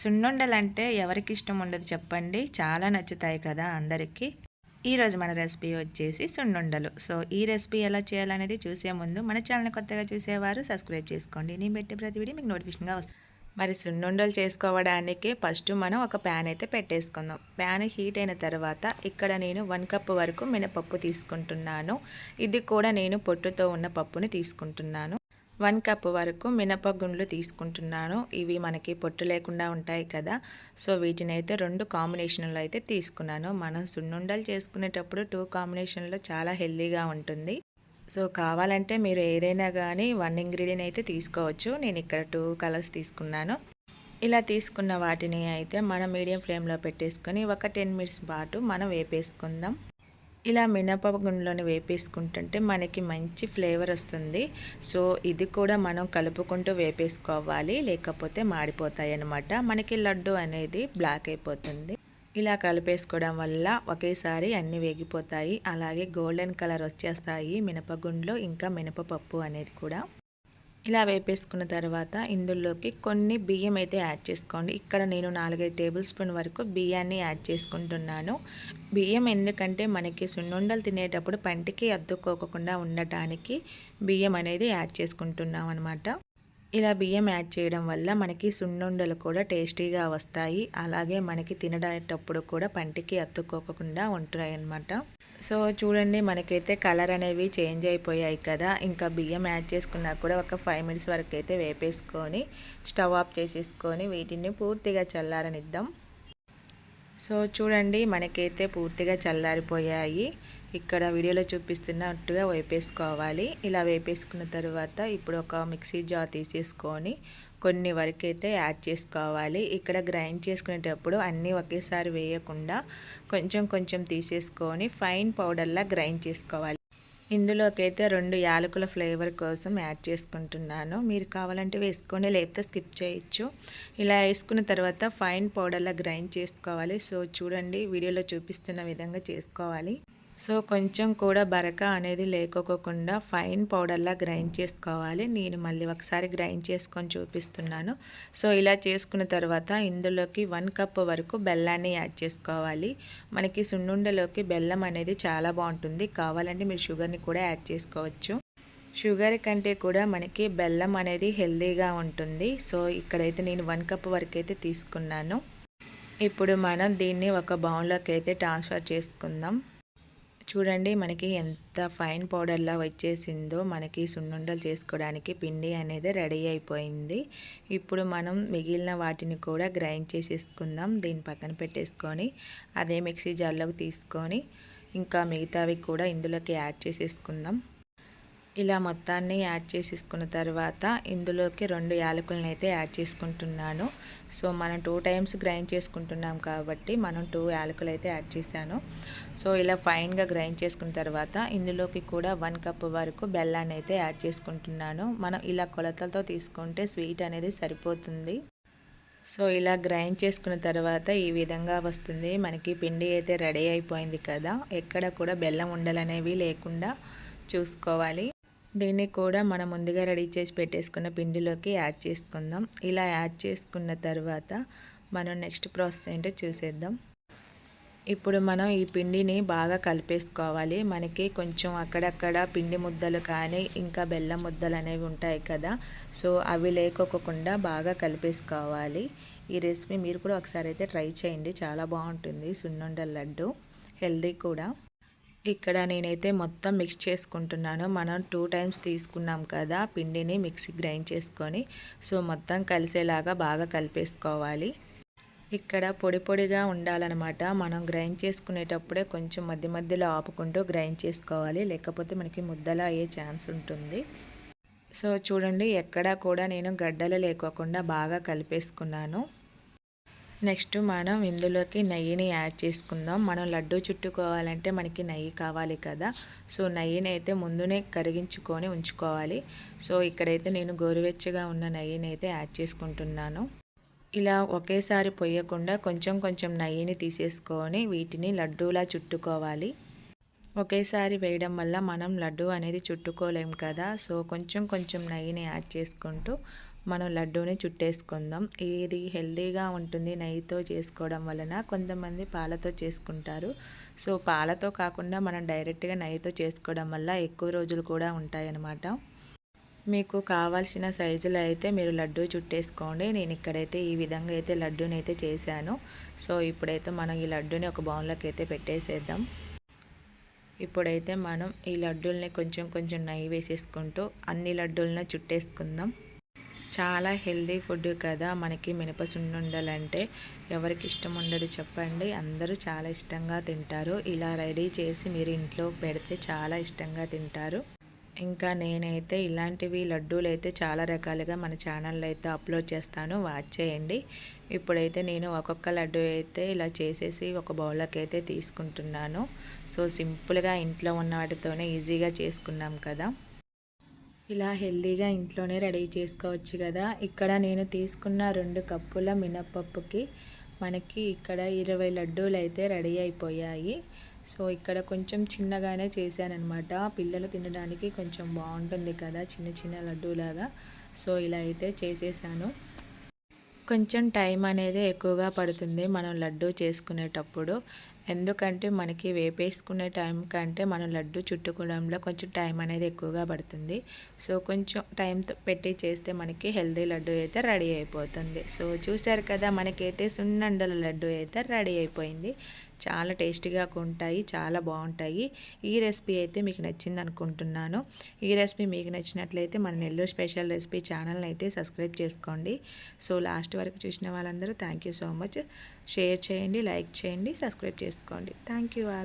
సున్నుండలు అంటే ఎవరికి ఇష్టం ఉండదు చెప్పండి. చాలా నచ్చుతాయి కదా అందరికీ. ఈరోజు మన రెసిపీ వచ్చేసి సున్నుండలు. సో ఈ రెసిపీ ఎలా చేయాలనేది చూసే ముందు మన ఛానల్ కొత్తగా చూసేవారు సబ్స్క్రైబ్ చేసుకోండి. నేను పెట్టే ప్రతి వీడియో మీకు నోటిఫికేషన్గా వస్తుంది మరి సున్నుండలు చేసుకోవడానికి ఫస్ట్ మనం ఒక ప్యాన్ అయితే పెట్టేసుకుందాం. ప్యాన్ హీట్ అయిన తర్వాత ఇక్కడ నేను వన్ కప్ వరకు మినపప్పు తీసుకుంటున్నాను. ఇది కూడా నేను పొట్టుతో ఉన్న పప్పుని తీసుకుంటున్నాను. వన్ కప్ వరకు మినపగుండ్లు తీసుకుంటున్నాను. ఇవి మనకి పొట్టు లేకుండా ఉంటాయి కదా. సో వీటిని అయితే రెండు కాంబినేషన్లో అయితే తీసుకున్నాను. మనం సున్నుండలు చేసుకునేటప్పుడు టూ కాంబినేషన్లో చాలా హెల్తీగా ఉంటుంది. సో కావాలంటే మీరు ఏదైనా కానీ వన్ ఇంగ్రీడియంట్ అయితే తీసుకోవచ్చు. నేను ఇక్కడ టూ కలర్స్ తీసుకున్నాను. ఇలా తీసుకున్న వాటిని అయితే మనం మీడియం ఫ్లేమ్లో పెట్టేసుకొని ఒక టెన్ మినిట్స్ పాటు మనం వేపేసుకుందాం. ఇలా మినపగుండ్లోని వేపేసుకుంటుంటే మనకి మంచి ఫ్లేవర్ వస్తుంది. సో ఇది కూడా మనం కలుపుకుంటూ వేపేసుకోవాలి. లేకపోతే మాడిపోతాయి అన్నమాట మనకి లడ్డు అనేది బ్లాక్ అయిపోతుంది. ఇలా కలిపేసుకోవడం వల్ల ఒకేసారి అన్ని వేగిపోతాయి. అలాగే గోల్డెన్ కలర్ వచ్చేస్తాయి మినపగుండ్లో ఇంకా మినపపప్పు అనేది కూడా. ఇలా వేపేసుకున్న తర్వాత ఇందులోకి కొన్ని బియ్యం అయితే యాడ్ చేసుకోండి. ఇక్కడ నేను నాలుగైదు టేబుల్ స్పూన్ వరకు బియ్యాన్ని యాడ్ చేసుకుంటున్నాను. బియ్యం ఎందుకంటే మనకి సున్నుండలు తినేటప్పుడు పంటికి అద్దుకోకుండా ఉండటానికి బియ్యం అనేది యాడ్ చేసుకుంటున్నాం అనమాట ఇలా బియ్యం యాడ్ చేయడం వల్ల మనకి సున్నుండలు కూడా టేస్టీగా వస్తాయి. అలాగే మనకి తినడేటప్పుడు కూడా పంటికి అత్తుకోకుండా ఉంటాయి అన్నమాట సో చూడండి మనకైతే కలర్ అనేవి చేంజ్ అయిపోయాయి కదా. ఇంకా బియ్యం యాడ్ చేసుకున్నా కూడా ఒక ఫైవ్ మినిట్స్ వరకు అయితే వేపేసుకొని స్టవ్ ఆఫ్ చేసేసుకొని వీటిని పూర్తిగా చల్లారనిద్దాం. సో చూడండి మనకైతే పూర్తిగా చల్లారిపోయాయి. ఇక్కడ వీడియోలో చూపిస్తున్నట్టుగా వేపేసుకోవాలి. ఇలా వేపేసుకున్న తర్వాత ఇప్పుడు ఒక మిక్సీ జార్ తీసేసుకొని కొన్ని వరకు అయితే యాడ్ చేసుకోవాలి. ఇక్కడ గ్రైండ్ చేసుకునేటప్పుడు అన్నీ ఒకేసారి వేయకుండా కొంచెం కొంచెం తీసేసుకొని ఫైన్ పౌడర్లా గ్రైండ్ చేసుకోవాలి. ఇందులోకైతే రెండు యాలకుల ఫ్లేవర్ కోసం యాడ్ చేసుకుంటున్నాను. మీరు కావాలంటే వేసుకొని లేకపోతే స్కిప్ చేయొచ్చు. ఇలా వేసుకున్న తర్వాత ఫైన్ పౌడర్లా గ్రైండ్ చేసుకోవాలి. సో చూడండి వీడియోలో చూపిస్తున్న విధంగా చేసుకోవాలి. సో కొంచెం కూడా బరక అనేది లేకోకుండా ఫైన్ పౌడర్లా గ్రైండ్ చేసుకోవాలి. నేను మళ్ళీ ఒకసారి గ్రైండ్ చేసుకొని చూపిస్తున్నాను. సో ఇలా చేసుకున్న తర్వాత ఇందులోకి వన్ కప్ వరకు బెల్లాన్ని యాడ్ చేసుకోవాలి. మనకి సున్నుండలోకి బెల్లం అనేది చాలా బాగుంటుంది. కావాలంటే మీరు షుగర్ని కూడా యాడ్ చేసుకోవచ్చు. షుగర్ కంటే కూడా మనకి బెల్లం అనేది హెల్దీగా ఉంటుంది. సో ఇక్కడైతే నేను వన్ కప్ వరకు అయితే తీసుకున్నాను. ఇప్పుడు మనం దీన్ని ఒక బౌన్లోకి అయితే ట్రాన్స్ఫర్ చేసుకుందాం. చూడండి మనకి ఎంత ఫైన్ పౌడర్లా వచ్చేసిందో మనకి సున్నుండలు చేసుకోవడానికి పిండి అనేది రెడీ అయిపోయింది. ఇప్పుడు మనం మిగిలిన వాటిని కూడా గ్రైండ్ చేసేసుకుందాం దీని పక్కన పెట్టేసుకొని అదే మిక్సీ జార్లోకి తీసుకొని ఇంకా మిగతావి కూడా ఇందులోకి యాడ్ చేసేసుకుందాం. ఇలా మొత్తాన్ని యాడ్ చేసేసుకున్న తర్వాత ఇందులోకి రెండు యాలకులను అయితే యాడ్ చేసుకుంటున్నాను. సో మనం టూ టైమ్స్ గ్రైండ్ చేసుకుంటున్నాం కాబట్టి మనం టూ యాలకులు అయితే యాడ్ చేశాను. సో ఇలా ఫైన్గా గ్రైండ్ చేసుకున్న తర్వాత ఇందులోకి కూడా వన్ కప్ వరకు బెల్లాన్ని అయితే యాడ్ చేసుకుంటున్నాను. మనం ఇలా కొలతలతో తీసుకుంటే స్వీట్ అనేది సరిపోతుంది. సో ఇలా గ్రైండ్ చేసుకున్న తర్వాత ఈ విధంగా వస్తుంది. మనకి పిండి అయితే రెడీ అయిపోయింది కదా. ఎక్కడ కూడా బెల్లం ఉండలనేవి లేకుండా చూసుకోవాలి. దీన్ని కూడా మనం ముందుగా రెడీ చేసి పెట్టేసుకున్న పిండిలోకి యాడ్ చేసుకుందాం. ఇలా యాడ్ చేసుకున్న తర్వాత మనం నెక్స్ట్ ప్రాసెస్ ఏంటో చూసేద్దాం. ఇప్పుడు మనం ఈ పిండిని బాగా కలిపేసుకోవాలి. మనకి కొంచెం అక్కడక్కడ పిండి ముద్దలు కానీ ఇంకా బెల్లం ముద్దలు అనేవి ఉంటాయి కదా. సో అవి లేకోకుండా బాగా కలిపేసుకోవాలి. ఈ రెసిపీ మీరు కూడా ఒకసారి అయితే ట్రై చేయండి. చాలా బాగుంటుంది. సున్నుండల లడ్డు. హెల్దీ కూడా. ఇక్కడ నేనైతే మొత్తం మిక్స్ చేసుకుంటున్నాను. మనం టూ టైమ్స్ తీసుకున్నాం కదా పిండిని మిక్సీ గ్రైండ్ చేసుకొని సో మొత్తం కలిసేలాగా బాగా కలిపేసుకోవాలి. ఇక్కడ పొడి పొడిగా ఉండాలన్నమాట. మనం గ్రైండ్ చేసుకునేటప్పుడే కొంచెం మధ్య మధ్యలో ఆపుకుంటూ గ్రైండ్ చేసుకోవాలి. లేకపోతే మనకి ముద్దలా అయ్యే ఛాన్స్ ఉంటుంది. సో చూడండి ఎక్కడా కూడా నేను గడ్డలు లేకోకుండా బాగా కలిపేసుకున్నాను. నెక్స్ట్ మనం ఇందులోకి నెయ్యిని యాడ్ చేసుకుందాం. మనం లడ్డు చుట్టుకోవాలంటే మనకి నెయ్యి కావాలి కదా. సో నెయ్యిని అయితే ముందునే కరిగించుకొని ఉంచుకోవాలి. సో ఇక్కడైతే నేను గోరువెచ్చగా ఉన్న నెయ్యిని అయితే యాడ్ చేసుకుంటున్నాను. ఇలా ఒకేసారి పొయ్యకుండా కొంచెం కొంచెం నెయ్యిని తీసేసుకొని వీటిని లడ్డూలా చుట్టుకోవాలి. ఒకేసారి వేయడం వల్ల మనం లడ్డు అనేది చుట్టుకోలేం కదా. సో కొంచెం కొంచెం నెయ్యిని యాడ్ చేసుకుంటూ మనం లడ్డూని చుట్టేసుకుందాం. ఇది హెల్తీగా ఉంటుంది నెయ్యితో చేసుకోవడం వలన కొంతమంది పాలతో చేసుకుంటారు. సో పాలతో కాకుండా మనం డైరెక్ట్గా నెయ్యితో చేసుకోవడం వల్ల ఎక్కువ రోజులు కూడా ఉంటాయన్నమాట. మీకు కావాల్సిన సైజులో అయితే మీరు లడ్డూ చుట్టేసుకోండి. నేను ఇక్కడైతే ఈ విధంగా అయితే లడ్డూని అయితే చేశాను. సో ఇప్పుడైతే మనం ఈ లడ్డూని ఒక బౌన్లోకి అయితే పెట్టేసేద్దాం. ఇప్పుడైతే మనం ఈ లడ్డూల్ని కొంచెం కొంచెం నెయ్యి వేసేసుకుంటూ అన్ని లడ్డూలను చుట్టేసుకుందాం. చాలా హెల్దీ ఫుడ్ కదా మనకి మినపసుండుండాలంటే. ఎవరికి ఇష్టం ఉండదు చెప్పండి. అందరూ చాలా ఇష్టంగా తింటారు. ఇలా రెడీ చేసి మీరు ఇంట్లో పెడితే చాలా ఇష్టంగా తింటారు. ఇంకా నేనైతే ఇలాంటివి లడ్డూలు అయితే చాలా రకాలుగా మన ఛానల్లో అయితే అప్లోడ్ చేస్తాను. వాచ్ చేయండి. ఇప్పుడైతే నేను ఒక్కొక్క లడ్డు అయితే ఇలా చేసేసి ఒక బౌల్లోకి అయితే తీసుకుంటున్నాను. సో సింపుల్గా ఇంట్లో ఉన్న వాటితోనే ఈజీగా చేసుకున్నాం కదా. ఇలా హెల్దీగా ఇంట్లోనే రెడీ చేసుకోవచ్చు కదా. ఇక్కడ నేను తీసుకున్న రెండు కప్పుల మినప్పప్పుకి మనకి ఇక్కడ ఇరవై లడ్డూలు అయితే రెడీ అయిపోయాయి. సో ఇక్కడ కొంచెం చిన్నగానే చేశానమాట పిల్లలు తినడానికి కొంచెం బాగుంటుంది కదా చిన్న చిన్న లడ్డూలాగా. సో ఇలా అయితే చేసేసాను. కొంచెం టైం అనేది ఎక్కువగా పడుతుంది మనం లడ్డు చేసుకునేటప్పుడు. ఎందుకంటే మనకి వేపేసుకునే టైం కంటే మనం లడ్డు చుట్టుకోవడంలో కొంచెం టైం అనేది ఎక్కువగా పడుతుంది. సో కొంచెం టైం పెట్టి చేస్తే మనకి హెల్దీ లడ్డు అయితే రెడీ అయిపోతుంది. సో చూసారు కదా మనకైతే సున్నండల లడ్డు అయితే రెడీ అయిపోయింది. చాలా టేస్టీగా ఉంటాయి చాలా బాగుంటాయి. ఈ రెసిపీ అయితే మీకు నచ్చింది అనుకుంటున్నాను. ఈ రెసిపీ మీకు నచ్చినట్లయితే మన నెల్లూరు స్పెషల్ రెసిపీ ఛానల్ని అయితే సబ్స్క్రైబ్ చేసుకోండి. సో లాస్ట్ వరకు చూసిన వాళ్ళందరూ థ్యాంక్ సో మచ్. షేర్ చేయండి లైక్ చేయండి సబ్స్క్రైబ్ చేసుకోండి. Thank you all